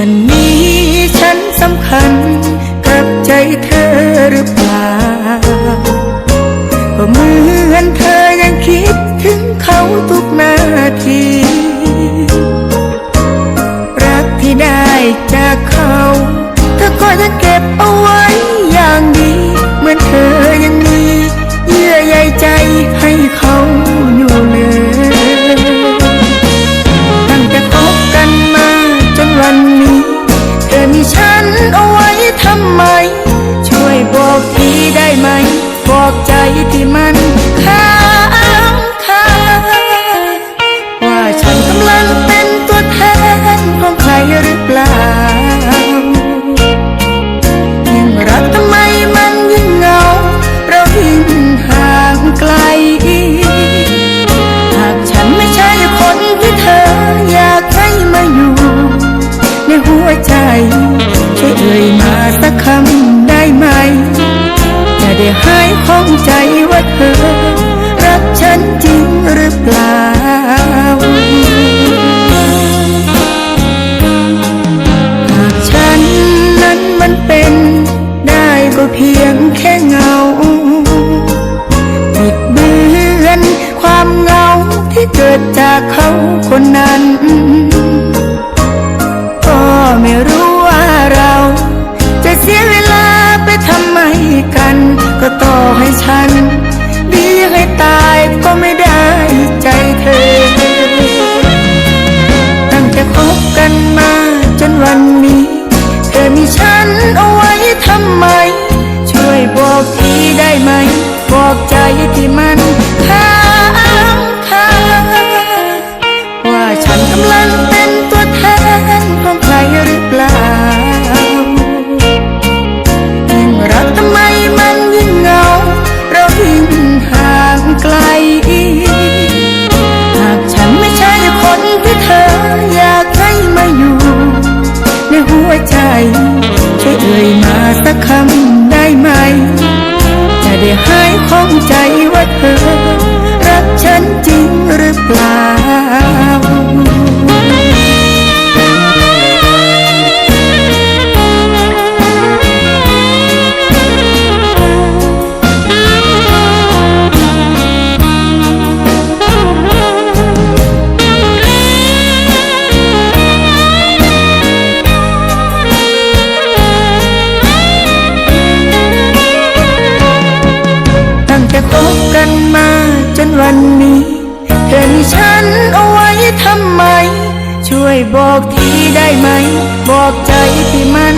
วันนี้ฉันสำคัญกับใจเธอหรือเปล่า ที่ได้ไหมบอกใจ หายของใจว่าเธอ รักฉันจริงหรือเปล่า งใจว่าเธอ รักฉันจริงหรือเปล่า ช่วยบอกทีได้ไหม บอกใจที่มัน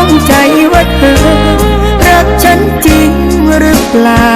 องใจว่าเธอ รักฉันจริงหรือเปล่า